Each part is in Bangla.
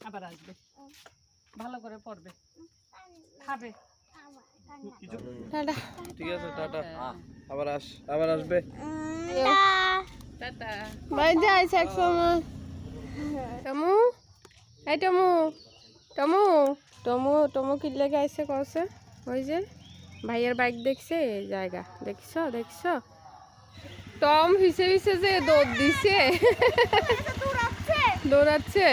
আবার আসবে। ভালো করে পড়বে। খাবে। টাটা। ঠিক আছে টাটা। আবার আস আবার আসবে। টাটা। বাই যাইছে এক টমু? এই টমু। টমু? টমু টমু কি লেগে আইসে কছে ওই যে ভাইয়ের বাইক দেখছে জায়গা। দেখছ দেখছ? টম হিসে হিসে যে দৌড় দিছে। দৌড়াচ্ছে।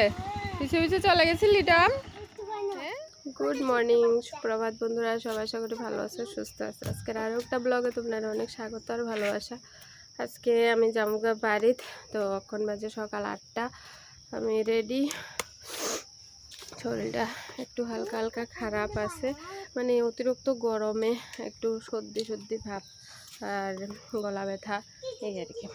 হিসে হিসে চলে গেছিলি টম গুড মর্নিং সুপ্রভাত বন্ধুরা, সবাই আশা করি ভালো আছে, সুস্থ আছে? আজকের আরও একটা ব্লগে তোমরা অনেক স্বাগত আর ভালোবাসা। আজকে আমি জামুগা বাড়িত, তো এখন বাজে সকাল আটটা। আমি রেডি শরীরটা একটু হালকা হালকা খারাপ আছে মানে অতিরিক্ত গরমে একটু সর্দি সর্দি ভাব আর গলা ব্যথা, এই আর কি।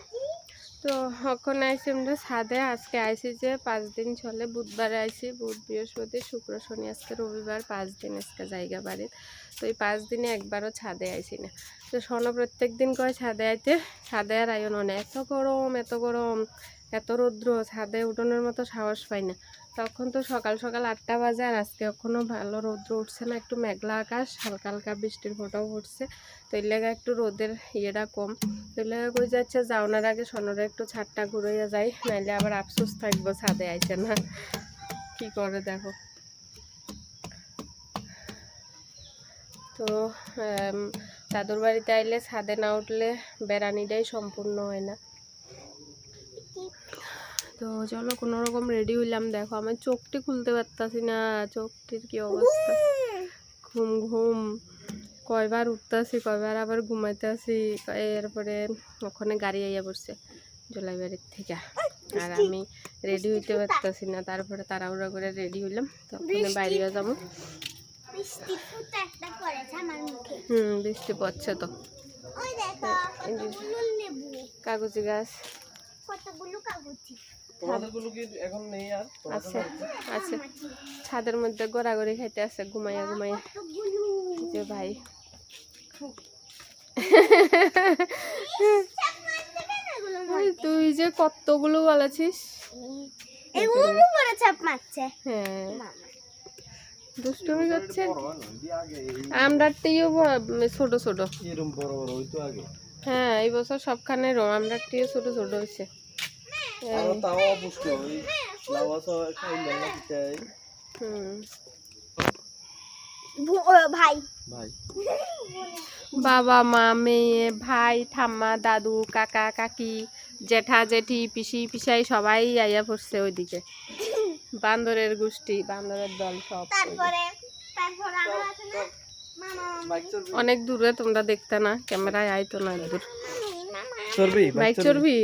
তো এখন আইসি আমরা ছাদে। আজকে আইসি যে পাঁচ দিন চলে বুধবার আইসি বুধ, বৃহস্পতি, শুক্র, শনি, আজকে রবিবার, পাঁচ দিন আজকে জায়গা বাড়ির তো এই পাঁচ দিনে একবারও ছাদে আইসি না। তো স্বর্ণ প্রত্যেক দিন কয় ছাদে আইতে? ছাদে আর আয়ন এত গরম এত গরম, এত রৌদ্র। ছাদে উঠোনের মতো সাহস পাই না। তখন তো সকাল সকাল আটটা বাজে আর আজকে এখনও ভালো রৌদ্র উঠছে না, একটু মেঘলা আকাশ, হালকা হালকা বৃষ্টির ফোটাও পড়ছে। তো এর লেগে একটু রোদের ইয়েটা কম। তো এর লেগে কই যাচ্ছে, যাওনার আগে সোনারে একটু ছাদটা ঘুরাইয়া যাই, নাইলে আবার আফসোস থাকব ছাদে আইছে না। কি করে দেখো। তো দাদুর বাড়িতে আইলে ছাদে না উঠলে বেড়ানিটাই সম্পূর্ণ হয় না। তো চলো কোনো রকম রেডি হইলাম। দেখো আমার চোখটি খুলতে পারতাছি না। চোখটির কি অবস্থা? ঘুম ঘুম। কয়বার উঠতাছি কয়বার আবার ঘুমাইতেছি। এরপরে ওখানে গাড়ি আইয়া পড়ছে জলাইবাড়ির থেকে। আর আমি রেডি হইতে পারতাছি না। তারপরে তাড়াহুড়া করে রেডি হইলাম। তো ওখানে বাইরে যাব। হুম বৃষ্টি পড়ছে তো। কাগজি গাছ। কতগুলো কাগজি। তোমাদেরগুলো কি এখন নেই আর? আছে আছে। ছাদের মধ্যে গোড়াগড়ি খাইতে আছে ঘুমাইয়া ঘুমাইয়া। যে ভাই। তুই যে কতগুলো বলেছিস? হ্যাঁ। মামা। দুষ্টুমি করছে? আমরা টিও ছোট ছোট। বড় বড় হইতো আগে। হ্যাঁ এই বছর সবখানে রো আমরা টিও ছোট ছোট হয়েছে। আর তাও অপুষ্ট ওই লাউয়া না ভাই। ভাই। বাবা মা মেয়ে ভাই ঠাম্মা দাদু কাকা কাকি জেঠা জেঠি পিসি পিসাই সবাই আইয়া পড়ছে ওইদিকে। বান্দরের গোষ্ঠী বান্দরের দল সব তারপরে তারপরে আমার অনেক দূরে তোমরা দেখতে না ক্যামেরায় আইতো না দূর। বাইক চড়বি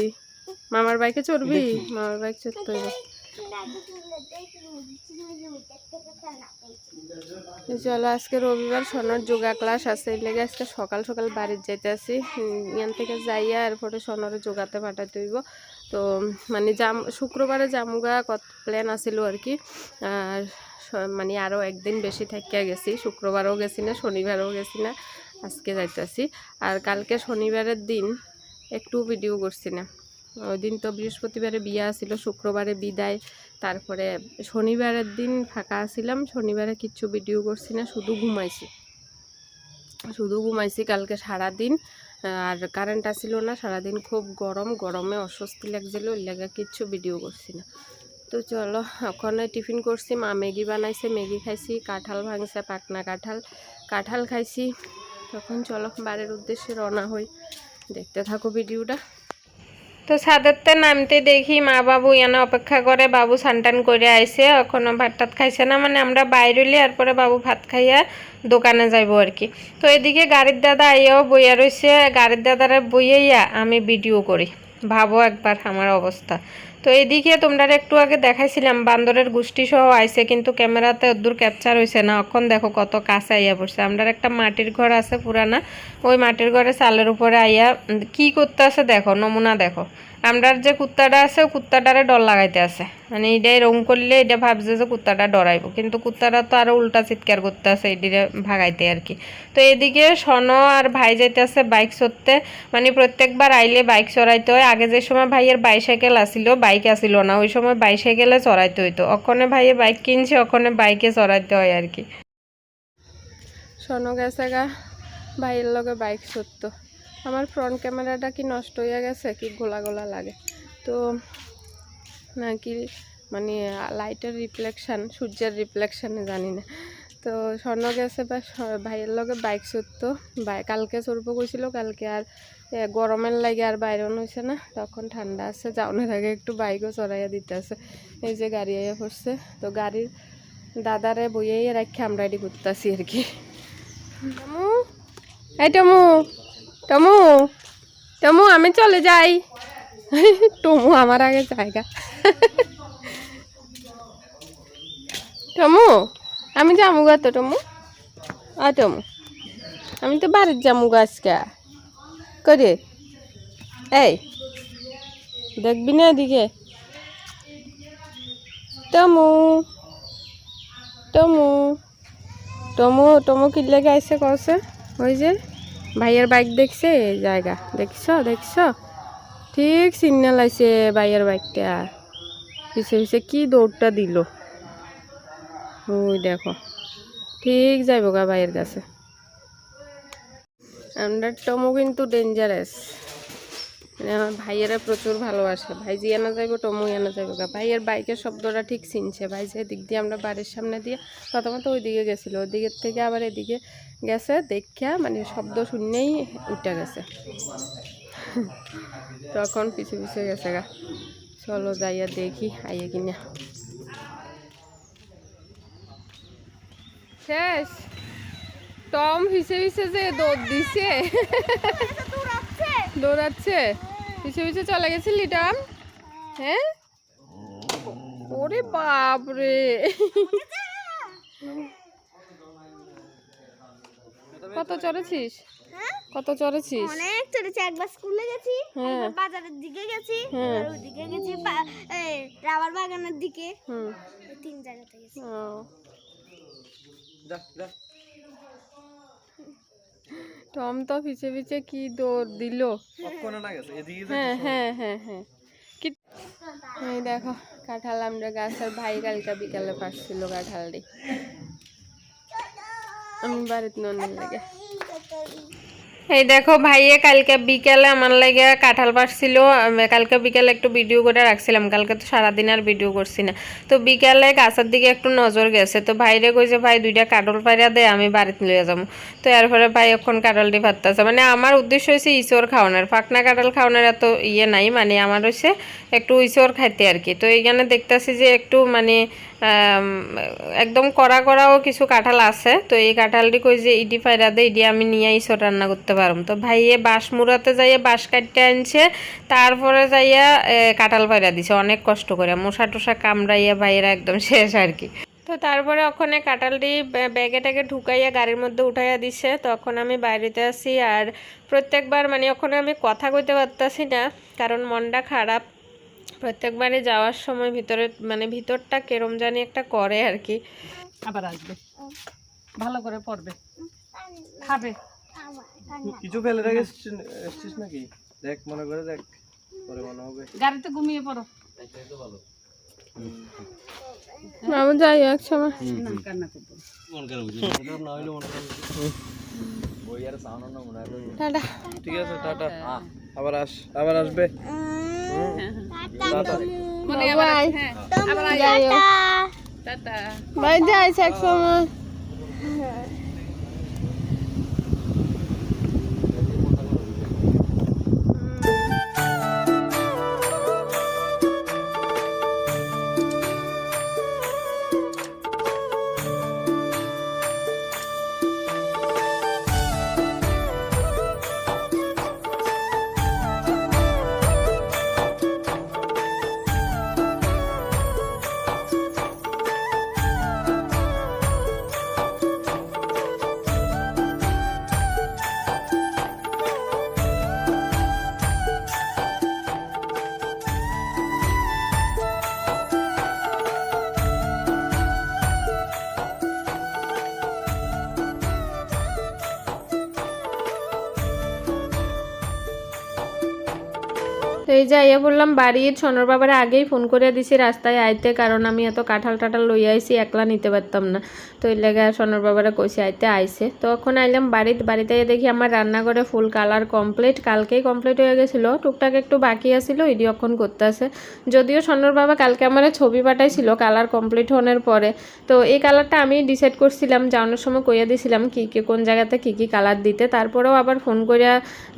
মামার বাইকে চড়বি? মামার বাইক চড়তে হবে চলো আজকে রবিবার সোনার যোগা ক্লাস আছে। এই লেগে আজকে সকাল সকাল বাড়ির যাইতে আসি। ইয়ান থেকে যাইয়া এরপরে সোনারে যোগাতে পাঠাতে হইব। তো মানে জাম শুক্রবারে জামুগা কত প্ল্যান আছিল আর কি। আর মানে আরও একদিন বেশি থাকিয়া গেছি। শুক্রবারও গেছি না শনিবারও গেছি না। আজকে যাইতেছি আর কালকে শনিবারের দিন একটু ভিডিও করছি না। ওই দিন তো বৃহস্পতিবারে বিয়া ছিল, শুক্রবারে বিদায়, তারপরে শনিবারের দিন ফাঁকা ছিলাম, শনিবারে কিচ্ছু ভিডিও করছি না, শুধু ঘুমাইছি। শুধু ঘুমাইছি কালকে সারা দিন আর কারেন্ট আসছিল না, সারাদিন খুব গরম, গরমে অস্বস্তি লাগছিল, ওই লাগা কিচ্ছু ভিডিও করছি না। তো চলো, ওখানে টিফিন করছি, মা ম্যাগি বানাইছে, ম্যাগি খাইছি, কাঁঠাল ভাঙছে পাকনা কাঁঠাল কাঁঠাল খাইছি। তখন চলো, বাড়ির উদ্দেশ্যে রওনা হই। দেখতে থাকো ভিডিওটা। তো সাদরতে নামতে দেখি মা বাবু এখানে অপেক্ষা করে, বাবু সানটান করে আইসে এখনও ভাত টাত খাইছে না মানে আমরা বাইরেলি তারপরে বাবু ভাত খাইয়া দোকানে যাইব আর কি। তো এদিকে গাড়ির দাদা আইয়াও বইয়া রয়েছে গাড়ির দাদারা বইয়াইয়া আমি ভিডিও করি। ভাবো একবার আমার অবস্থা। তো এদিকে তোমরা একটু আগে দেখাইছিলাম, বান্দরের গোষ্ঠী সহ আইছে, কিন্তু ক্যামেরাতে অদ্দূর ক্যাপচার হয়েছে না। এখন দেখো কত কাছে আইয়া পড়ছে। আমরা একটা মাটির ঘর আছে পুরানা। ওই মাটির ঘরে চালের উপরে আইয়া কি করতে আছে দেখো, নমুনা দেখো। আমরার যে কুত্তাটা আছে কুত্তাটারে ডর লাগাইতে আছে। মানে এটাই রং করলে এটা ভাবছে যে কুত্তাটা ডরাইব। কিন্তু কুত্তাটা তো আরও উল্টা চিৎকার করতে আছে এটিরে ভাগাইতে আর কি। তো এদিকে সন আর ভাই যাইতেছে বাইক চড়তে। মানে প্রত্যেকবার আইলে বাইক চড়াইতে হয়। আগে যে সময় ভাইয়ের বাইসাইকেল আসিল, বাইক আসিল না, ওই সময় বাইসাইকেলে চড়াইতে হইতো। ওখানে ভাইয়ে বাইক কিনছে ওখানে বাইকে চড়াইতে হয় আর কি। শোনো গেছে গা, ভাইয়ের লগে বাইক চড়তো। আমার ফ্রন্ট ক্যামেরাটা কি নষ্ট হয়ে গেছে, কি গোলা গোলা লাগে? তো নাকি মানে লাইটের রিফ্লেকশান সূর্যের রিফ্লেকশানে জানি না। তো স্বর্ণ গেছে বা ভাইয়ের লগে বাইক চড়তো। কালকে চড়বো কইছিল, কালকে আর গরমের লাগে আর বাইরন হয়েছে না। তখন ঠান্ডা আছে যাওয়ানোর আগে একটু বাইকও চড়াইয়া দিতে আছে। এই যে গাড়ি আইয়া পড়ছে। তো গাড়ির দাদারে বইয়েই রাখি আমরা এটি করতেছি আর কি। এই টমু! টমু টমু আমি চলে যাই। টমু আমার আগে জায়গা। টমু আমি যাব গা তো টমু আ টমু আমি তো বাড়ির যাব গা আজকে। করে এই, দেখবি না এদিকে? টমু টমু টমু টমু কিনলে গাইছে কছে ওই যে। ভাইয়ের বাইক দেখছে? জায়গা। দেখছ? দেখছ? ঠিক সিগন্যাল আছে ভাইয়ের বাইকটা। পিছে পিছে কি দৌড়টা দিল? ওই দেখো। ঠিক যাইব গা ভাইয়ের কাছে। আমরা টমো কিন্তু ডেঞ্জারাস আমার ভাইয়েরা প্রচুর ভালোবাসে। ভাই যে এনে যাইব টমু এনে যাইব গা। ভাইয়ের বাইকের শব্দটা ঠিক চিনছে। ভাই যে দিক দিয়ে আমরা বাড়ির সামনে দিয়ে প্রথমত ওই দিকে গেছিল। ওই দিকের থেকে আবার এদিকে গেছে দেখা মানে শব্দ শুনলেই উঠে গেছে। তখন পিছু পিছু গেছে গা। চলো যাইয়া দেখি আইয়ে কিনা। শেষ। টম হিসে হিসে যে দৌড় দিছে। দৌড়াচ্ছে? পিছে পিছে চলে গেছিলি টম হ্যাঁ? ওরে বাপরে। কত চড়েছিস? কত চড়েছিস? অনেক চড়েছি একবার স্কুলে গেছি হ্যাঁ। একবার বাজারের দিকে গেছি হ্যাঁ। আর ওইদিকে গেছি এই, রাবার বাগানের দিকে। তিন জায়গাতে গেছি। ও। যা যা। টম তো পিছে পিছে কি দৌড় দিল? হ্যাঁ হ্যাঁ হ্যাঁ হ্যাঁ। কি এই দেখো কাঁঠাল আমরা গাছের ভাই কালকা বিকালে পাচ্ছিল কাঁঠালটি। আমি বাড়িতে নন্দন লাগে। এই দেখো ভাইয়ে, কালকে বিকেলে আমার লাগে কাঁঠাল পাড়ছিল কালকে বিকেলে একটু ভিডিও করে রাখছিলাম। কালকে তো সারাদিন আর ভিডিও করছি না। তো বিকেলে গাছের দিকে একটু নজর গেছে। তো ভাইরে কইছে, ভাই, দুইটা কাঁঠাল পাইরা দে, আমি বাড়িতে লইয়া যাব। তো এরপরে ভাই এখন কাঁঠালটি পারতেছে মানে আমার উদ্দেশ্য হয়েছে ইসোর খাওয়ানোর। ফাঁকনা কাঁঠাল খাওয়ানোর এত ইয়ে নাই। মানে আমার হচ্ছে একটু ইসোর খাইতে আর কি। তো এইখানে দেখতেছি যে একটু মানে একদম কড়া কড়াও কিছু কাঁঠাল আছে। তো এই কাঁঠালটি কই যে ইডি ফাইরা দে ইডি আমি নিয়ে ইসোর রান্না করতে পারম। তো ভাইয়ে বাঁশ মুড়াতে যাইয়ে বাঁশ কাটতে আনছে, তারপরে যাইয়া কাঁঠাল পাইরা দিছে, অনেক কষ্ট করে। মশা টশা কামড়াইয়া ভাইয়েরা একদম শেষ আর কি। তো তারপরে ওখানে কাঁঠালটি ব্য- ব্যাগে ট্যাগে ঢুকাইয়া গাড়ির মধ্যে উঠাইয়া দিছে। তখন আমি বাইরেতে আসি আর প্রত্যেকবার মানে ওখানে আমি কথা কইতে পারতাছি না, কারণ মনটা খারাপ। প্রত্যেকবারই যাওয়ার সময় ভিতরে মানে ভিতরটা কেরম জানি একটা করে আর কি। আবার আসবে। ভালো করে পড়বে। খাবে। কিছু ফেলে রেখে এসছিস নাকি? দেখ মনে করে দেখ পরে মনে হবে। গাড়িতে ঘুমিয়ে পড়ো। আমি যাই এক সময়। টাটা। ঠিক আছে টাটা। আবার আস আবার আসবে। বাই। হ্যাঁ। টাটা। বাই যাই এক সময়। এই যে আইয়া বললাম বাড়ির সোনার বাবারে আগেই ফোন করে দিছি, রাস্তায় আইতে, কারণ আমি এত কাঁঠাল টাঠাল লইয়া আইছি, একলা নিতে পারতাম না। তো এই লেগে সোনার বাবারে কইছি, আইতে আইছে। তো এখন আইলাম বাড়িতে বাড়িতে দেখি আমার রান্নাঘরে ফুল কালার কমপ্লিট। কালকেই কমপ্লিট হয়ে গেছিল। টুকটাক একটু বাকি আছিল, ইডি অক্ষণ করতে আছে যদিও সোনার বাবা কালকে আমার ছবি পাঠাইছিল, কালার কমপ্লিট হওয়ার পরে। তো এই কালারটা আমি ডিসাইড করছিলাম, যাওয়ানোর সময় কইয়া দিছিলাম কি কি, কোন জায়গাতে কি কি কালার দিতে। তারপরেও আবার ফোন করিয়া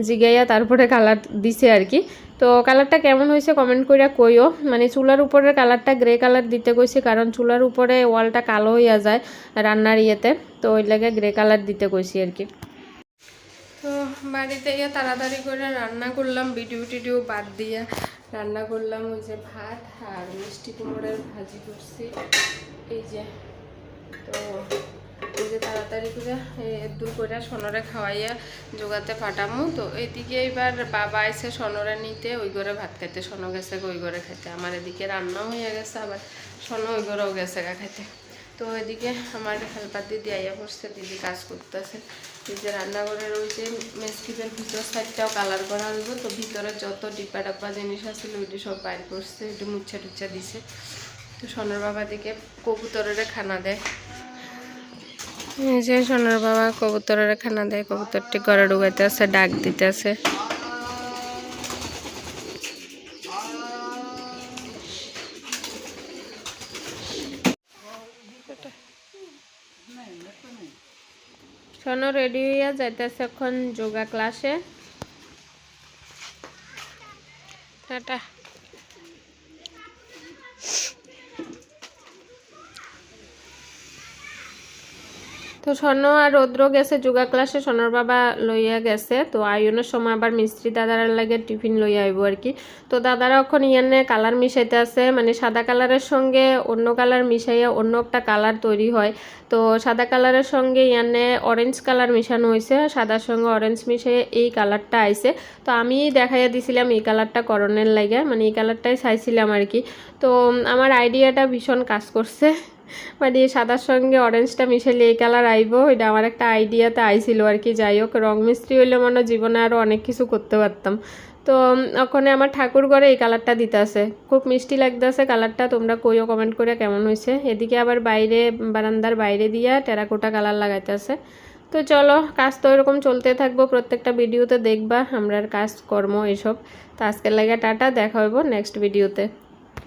জিগাইয়া তারপরে কালার দিছে আর কি। তো কালারটা কেমন হয়েছে কমেন্ট কইরা কইও। মানে চুলার উপরের কালারটা গ্রে কালার দিতে কইছি কারণ চুলার উপরে ওয়ালটা কালো হইয়া যায় রান্নার ইয়েতে। তো ওই লাগে গ্রে কালার দিতে কইছি আর কি। তো বাড়িতে গিয়ে তাড়াতাড়ি করে রান্না করলাম, ভিডিও টিডিও বাদ দিয়ে রান্না করলাম ওই যে ভাত আর মিষ্টি কুমড়ের ভাজি করছি। এই যে, তো যে তাড়াতাড়ি করে দূর করে সোনরে খাওয়াইয়া জোগাতে পাঠামু। তো এইদিকে এবার বাবা এসে সোনরে নিতে, ওই ঘরে ভাত খাইতে। সোনো গেছে ওই ঘরে খাইতে। আমার এদিকে রান্নাও হয়ে গেছে, আবার সোনো ওই ঘরেও গেছে গা খাইতে। তো এদিকে আমার হেল্পার দিদি আইয়া বসছে, দিদি কাজ করতেছে। যে রান্নাঘরের ওই যে মেসকিপের ভিতর সাইডটাও কালার করা হইব। তো ভিতরে যত ডিব্বা ডাব্বা জিনিস আছিল ওইটি সব বাইর করছে, একটু মুচ্ছা টুচ্ছা দিছে। তো সোনার বাবা দিকে কবুতরের খানা দেয়। এই যে সোনার বাবা কবুতরের খানা দেয়, কবুতরটি ঘরে ঢুকাইতে আছে ডাক দিতে আছে রেডি হইয়া যাইতেছে এখন যোগা ক্লাসে। টাটা। তো স্বর্ণ আর রৌদ্র গেছে, যোগা ক্লাসে স্বর্ণর বাবা লইয়া গেছে। তো আয়নের সময় আবার মিস্ত্রি দাদার লাগে টিফিন লইয়া আইব আর কি। তো দাদারা এখন ইয়ানে কালার মিশাইতে আছে মানে সাদা কালারের সঙ্গে অন্য কালার মিশাইয়া অন্য একটা কালার তৈরি হয়। তো সাদা কালারের সঙ্গে ইয়ানে অরেঞ্জ কালার মিশানো হয়েছে সাদার সঙ্গে অরেঞ্জ মিশিয়ে এই কালারটা আইছে। তো আমি দেখাইয়া দিছিলাম এই কালারটা করণের লাগে মানে এই কালারটাই চাইছিলাম আর কি। তো আমার আইডিয়াটা ভীষণ কাজ করছে। মানে সাদার সঙ্গে অরেঞ্জটা মিশালে এই কালার আইব, এটা আমার একটা আইডিয়াতে আইছিল আর কি। যাই হোক, রং মিস্ত্রি হইলে মনে জীবনে আরও অনেক কিছু করতে পারতাম। তো ওখানে আমার ঠাকুর ঘরে এই কালারটা দিতে আছে খুব মিষ্টি লাগতেছে কালারটা তোমরা কইও কমেন্ট করে কেমন হয়েছে এদিকে আবার বাইরে, বারান্দার বাইরে দিয়া টেরাকোটা কালার লাগাইতে আছে তো চলো, কাজ তো এরকম চলতে থাকব, প্রত্যেকটা ভিডিওতে দেখবা আমরার কাজ কর্ম এসব। তো আজকের লাগে টাটা, দেখা হইব নেক্সট ভিডিওতে